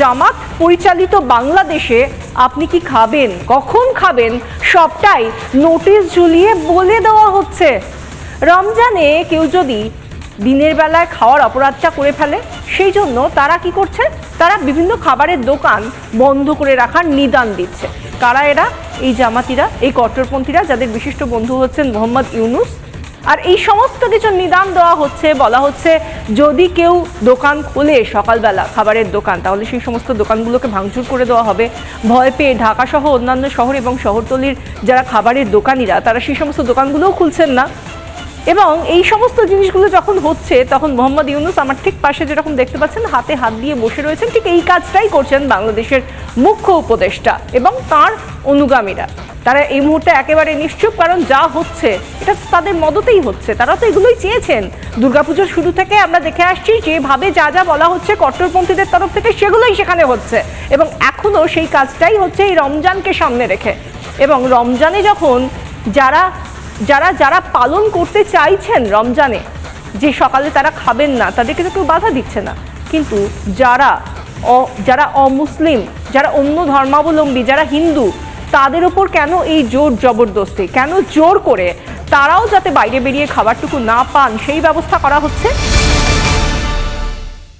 জামাত পরিচালিত বাংলাদেশে আপনি কি খাবেন? কখন খাবেন? সবটাই নোটিশ ঝুলিয়ে বলে দেওয়া হচ্ছে। রমজানে কেউ যদি দিনের বেলায় খাওয়ার অপরাধটা করে ফেলে, সেই জন্য তারা কি করছে? তারা বিভিন্ন খাবারের দোকান বন্ধ করে রাখার নিদান দিচ্ছে। কারা এরা? এই জামাতিরা, এই কট্টরপন্থীরা যাদের বিশিষ্ট বন্ধু হচ্ছেন মোহাম্মদ ইউনুস। আর এই সমস্ত কিছু নিদান দেওয়া হচ্ছে, বলা হচ্ছে যদি কেউ দোকান খোলে সকালবেলা খাবারের দোকান, তাহলে সেই সমস্ত দোকানগুলোকে ভাঙচুর করে দেওয়া হবে। ভয় পেয়ে ঢাকাসহ অন্যান্য শহর এবং শহরতলির যারা খাবারের দোকানিরা, তারা সেই সমস্ত দোকানগুলোও খুলছেন না। এবং এই সমস্ত জিনিসগুলো যখন হচ্ছে, তখন মোহাম্মদ ইউনুস আমার ঠিক পাশে যেরকম দেখতে পাচ্ছেন, হাতে হাত দিয়ে বসে রয়েছেন, ঠিক এই কাজটাই করছেন বাংলাদেশের মুখ্য উপদেষ্টা এবং তার অনুগামীরা। তারা এই মুহূর্তে একেবারে নিশ্চুপ, কারণ যা হচ্ছে, এটা তাদের মদতেই হচ্ছে। তারা তো এগুলোই চেয়েছেন। দুর্গাপুজোর শুরু থেকে আমরা দেখে আসছি, যেভাবে যা যা বলা হচ্ছে কট্টরপন্থীদের তরফ থেকে, সেগুলোই সেখানে হচ্ছে। এবং এখনও সেই কাজটাই হচ্ছে এই রমজানকে সামনে রেখে। এবং রমজানে যখন যারা যারা যারা পালন করতে চাইছেন রমজানে, যে সকালে তারা খাবেন না, তাদেরকে তো কেউ বাধা দিচ্ছে না। কিন্তু যারা অ- যারা অমুসলিম, যারা অন্য ধর্মাবলম্বী, যারা হিন্দু, তাদের ওপর কেন এই জোর জবরদস্তি? কেন জোর করে তারাও যাতে বাইরে বেরিয়ে খাবারটুকু না পান, সেই ব্যবস্থা করা হচ্ছে?